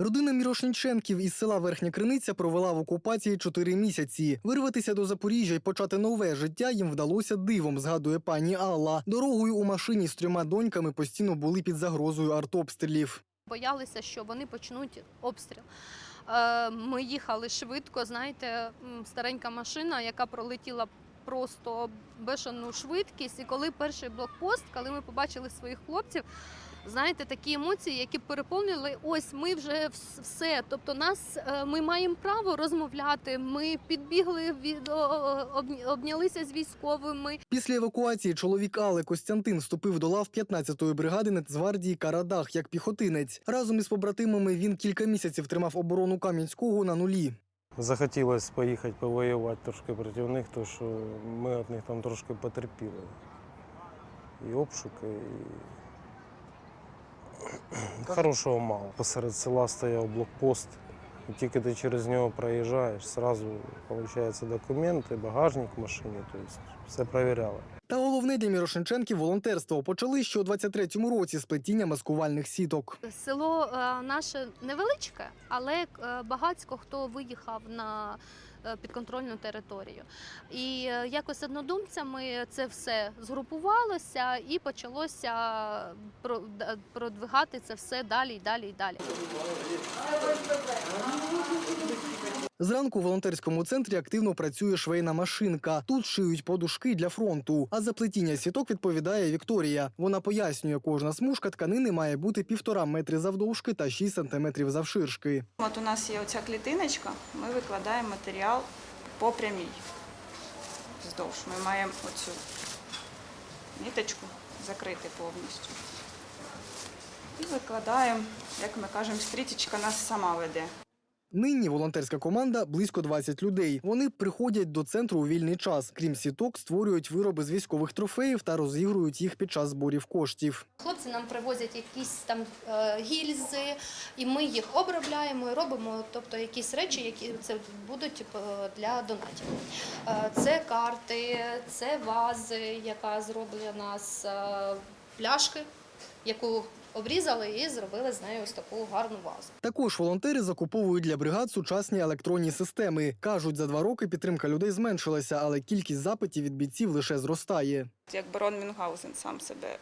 Родина Мірошніченків із села Верхня Криниця провела в окупації чотири місяці. Вирватися до Запоріжжя і почати нове життя їм вдалося дивом, згадує пані Алла. Дорогою у машині з трьома доньками постійно були під загрозою артобстрілів. Боялися, що вони почнуть обстріл. Е, Ми їхали швидко, знаєте, старенька машина, яка пролетіла просто бешену швидкість. І коли перший блокпост, коли ми побачили своїх хлопців, знаєте, такі емоції, які переповнили, ось ми вже все. Тобто, нас е, ми маємо право розмовляти. Ми підбігли від обнялися з військовими. Після евакуації чоловік Алли Костянтин вступив до лав 15-ї бригади Нацгвардії Карадах як піхотинець. Разом із побратимами він кілька місяців тримав оборону Кам'янського на нулі. Захотілося поїхати повоювати трошки проти них, тому що ми від них там трошки потерпіли. І обшуки, і хорошого мало. Посеред села стояв блокпост. І тільки ти через нього проїжджаєш, одразу виходить документи, багажник в машині, тобто все перевіряли. Та головне для Мірошниченків волонтерство почали ще у 23-му році з плетіння маскувальних сіток. Село е, наше невеличке, але е, багатько хто виїхав на підконтрольну територію. І е, якось однодумцями це все згрупувалося і почалося про- продвигати це все далі і далі і далі. Зранку у волонтерському центрі активно працює швейна машинка. Тут шиють подушки для фронту. А за плетіння сіток відповідає Вікторія. Вона пояснює, кожна смужка тканини має бути півтора метри завдовжки та 6 сантиметрів завширшки. От у нас є оця клітиночка, ми викладаємо матеріал по прямій. Вздовж. Ми маємо оцю ниточку закрити повністю. І викладаємо, як ми кажемо, стріточка нас сама веде. Нині волонтерська команда близько 20 людей. Вони приходять до центру у вільний час. Крім сіток, створюють вироби з військових трофеїв та розігрують їх під час зборів коштів. Хлопці нам привозять якісь там е, гільзи, і ми їх обробляємо і робимо, тобто якісь речі, які це будуть е, для донатів. Е, Це карти, це вази, яка зроблена з пляшки, яку обрізали і зробили з нею ось таку гарну вазу. Також волонтери закуповують для бригад сучасні електронні системи. кажуть, за два роки підтримка людей зменшилася, але кількість запитів від бійців лише зростає. Як барон Мюнхгаузен сам себе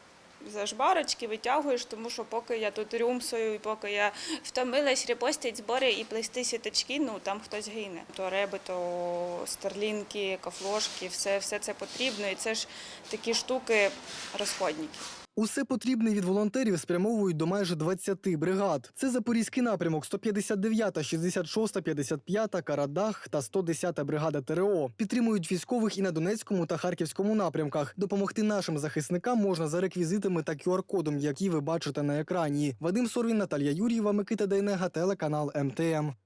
за жбарочки витягуєш, тому що поки я тут рюмсою, і поки я втомилась репостити збори і плести сіточки, ну там хтось гине. То реби, то старлінки, кафлошки, все, все це потрібно. І це ж такі штуки розходники. Усе потрібне від волонтерів спрямовують до майже 20 бригад. Це Запорізький напрямок, 159, 66, 55, Карадах та 110 бригада ТРО. Підтримують військових і на Донецькому та Харківському напрямках. Допомогти нашим захисникам можна за реквізитами та QR-кодом, які ви бачите на екрані. Вадим Сорвін, Наталія Юрієва, Микита Дейнега, телеканал МТМ.